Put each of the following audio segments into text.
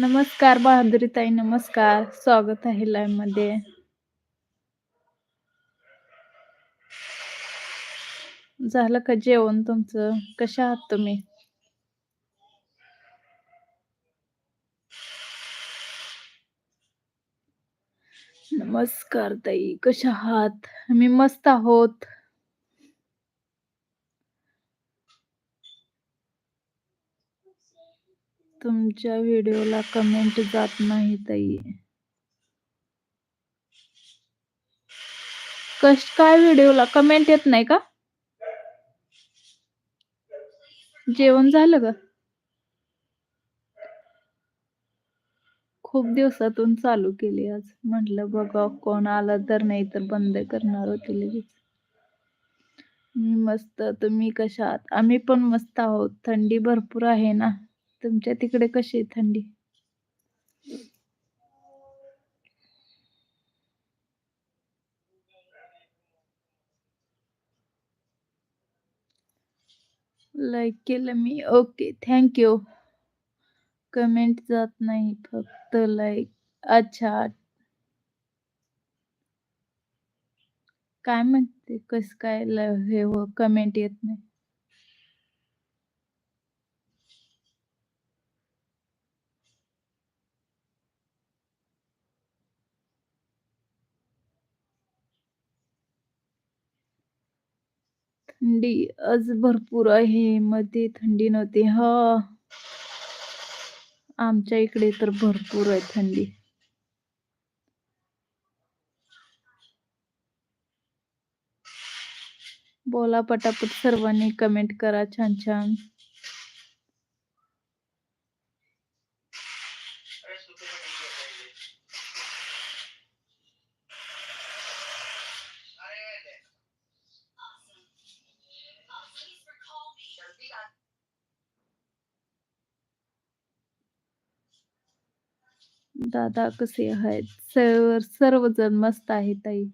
नमस्कार बहादुरी ताई नमस्कार. स्वागत आहे लाईव्हमध्ये. झालं का जेवण तुमचं? कशा आहात तुम्ही? नमस्कार ताई कशा आहात? मी मस्त आहोत. तुमच्या व्हिडिओला कमेंट जात नाही ताई. कश काय व्हिडिओला? कमेंट येत नाही का? जेवण झालं का? खूप दिवसातून चालू केली आज. म्हटलं बघा कोण आला तर नाही तर बंद करणार होते लगेच. मी मस्त तुम्ही कशा आहात? आम्ही पण मस्त आहोत. थंडी भरपूर आहे ना? तुमच्या तिकडे कशी आहे थंडी? लाईक केलं मी. ओके थँक्यू कमेंट जात नाही फक्त लाईक अच्छा. काय म्हणते? कस काय ल- हे हो कमेंट येत नाही? थंडी आज भरपूर आहे मध्ये थंडी नव्हती. हा. आमच्या इकडे तर भरपूर आहे थंडी. बोला पटापट सर्वांनी कमेंट करा छान छान. दादा कसे आहेत? सर्व सर्वजण मस्त आहे ताई.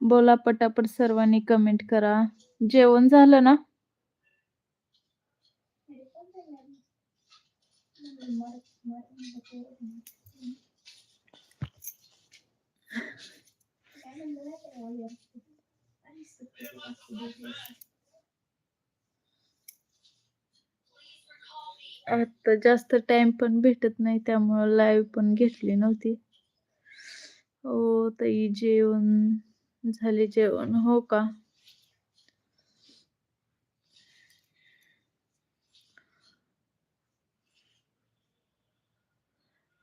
बोला पटापट सर्वांनी कमेंट करा. जेवण झालं ना? आता जास्त टाइम पण भेटत नाही त्यामुळे लाईव्ह पण घेतली नव्हती. हो ताई जेवण झाले जेवण हो का?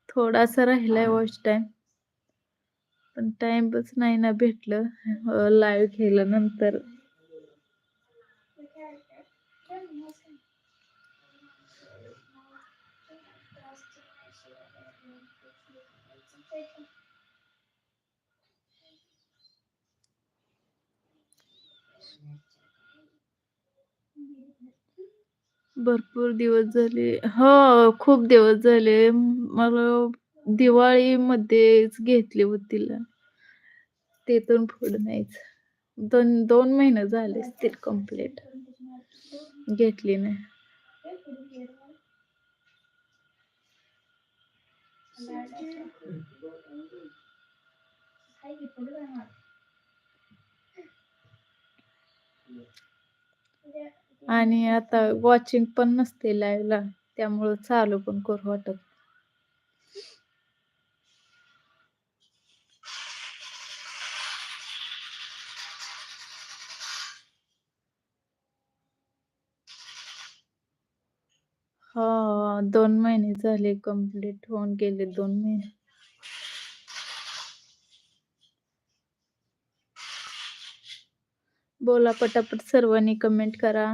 थोडासा राहिलाय वॉच टाइम पण टाइमच नाही ना भेटलं लाईव्ह केल्यानंतर. भरपूर दिवस झाले. हो खूप दिवस झाले. मला दिवाळीमध्येच घेतली होती तिला. तर पुढे नाहीच. दोन दोन महिने झाले असतील कंप्लीट घेतली नाही. आणि आता वॉचिंग पण नसते लाईव्हला त्यामुळं चालू पण करू वाटत. हा दोन महीने झाले कंप्लीट होऊन गेले दोन महिने. बोला पटापट सर्वांनी कमेंट करा.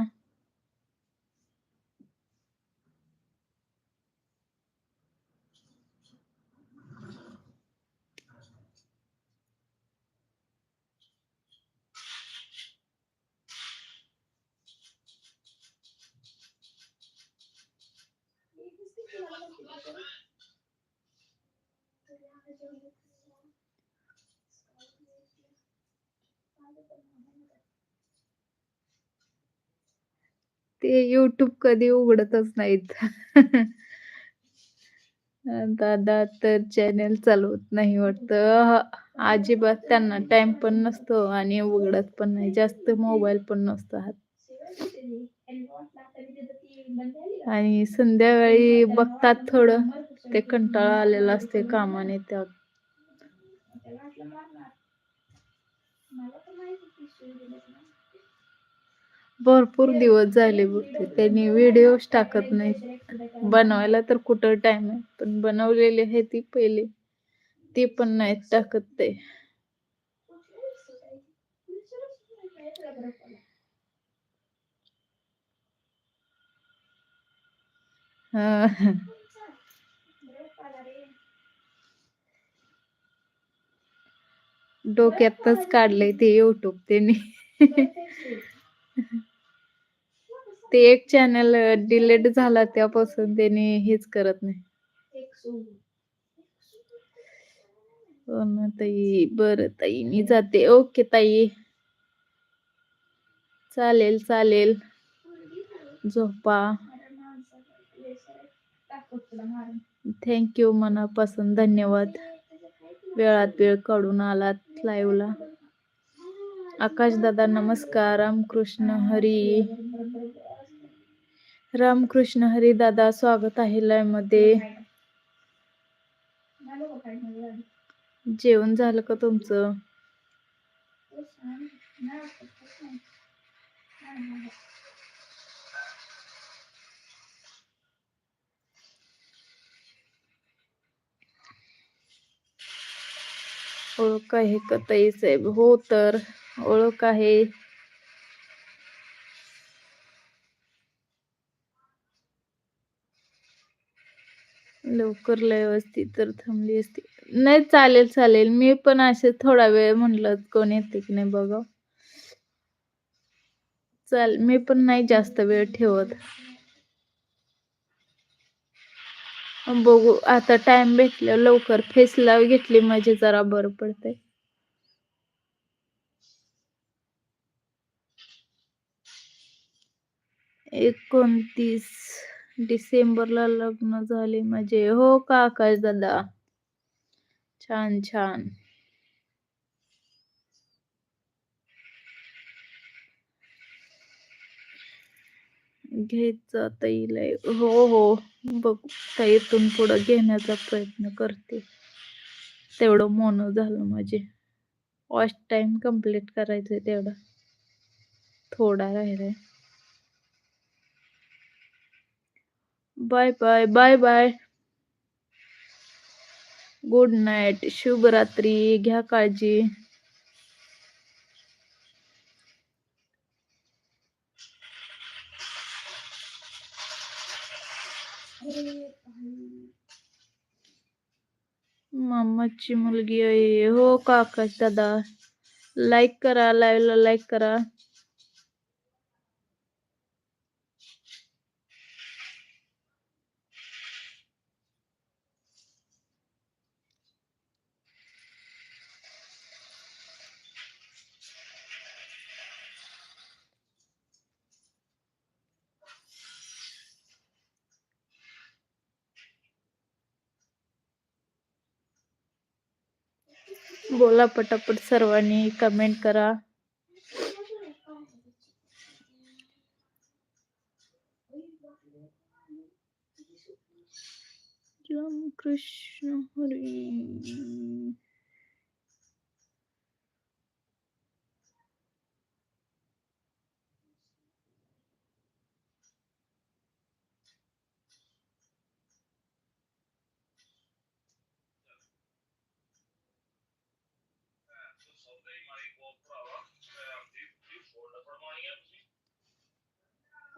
ते युट्यूब कधी उघडतच नाहीत. दादा तर चॅनेल चालवत नाही वाटत. अजिबात त्यांना टाइम पण नसतो आणि उघडत पण नाही. जास्त मोबाईल पण नसतो हात. आणि संध्याकाळी बघतात थोडं. ते कंटाळा आलेला असते कामाने त्यात. भरपूर दिवस झाले बघते. त्यांनी व्हिडिओज टाकत नाही बनवायला तर कुठं टाइम आहे. पण बनवलेली आहे ती पहिले. ती पण नाहीत टाकत ते. हा डोक्यातच काढलंय ते युट्यूब त्यांनी. ते एक चॅनल डिलीट झाला त्यापासून त्यांनी हेच करत नाही. हो ना ताई. बर ताई मी जाते. ओके ताई. चालेल, चालेल. झोपा. थँक्यू मनापासून धन्यवाद. वेळात वेळ काढून आलात लाईव्हला. आकाशदादा नमस्कार. रामकृष्ण हरी. रामकृष्ण हरी दादा स्वागत आहे लाईव्हमध्ये. जेवण झालं का तुमचं? ओळख आहे का साहेब? हो तर ओळख आहे. लवकर लय असती तर थांबली असती. नाही चालेल, चालेल. मी पण असे थोडा वेळ म्हणलं कोण येते की नाही बघा चाल मी पण नाही जास्त वेळ ठेवत. बघू आता टाइम भेटला लवकर फेस लाईव्ह घेतली म्हणजे जरा बरं पडतंय. एकोणतीस डिसेंबरला लग्न झाले म्हणजे हो का आकाश दादा छान, छान. घेत जाता येईल हो, हो. बघ ताई इथून पुढं घेण्याचा प्रयत्न करते. तेवढं मोनो झालं माझे वॉच टाइम कंप्लीट करायचंय तेवढा. थोडा राहिलाय. Bye, bye. Bye, bye. Good night. शुभरात्री. घ्या काळजी. मामाची मुलगी आहे. हो का दादा लाईक करा. लाईव्हला लाईक करा. बोला पटापट सर्वांनी कमेंट करा. कृष्ण हरी.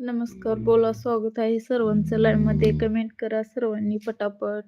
नमस्कार बोला स्वागत आहे. सर्वांचं लाईव्हमध्ये कमेंट करा. सर्वांनी पटापट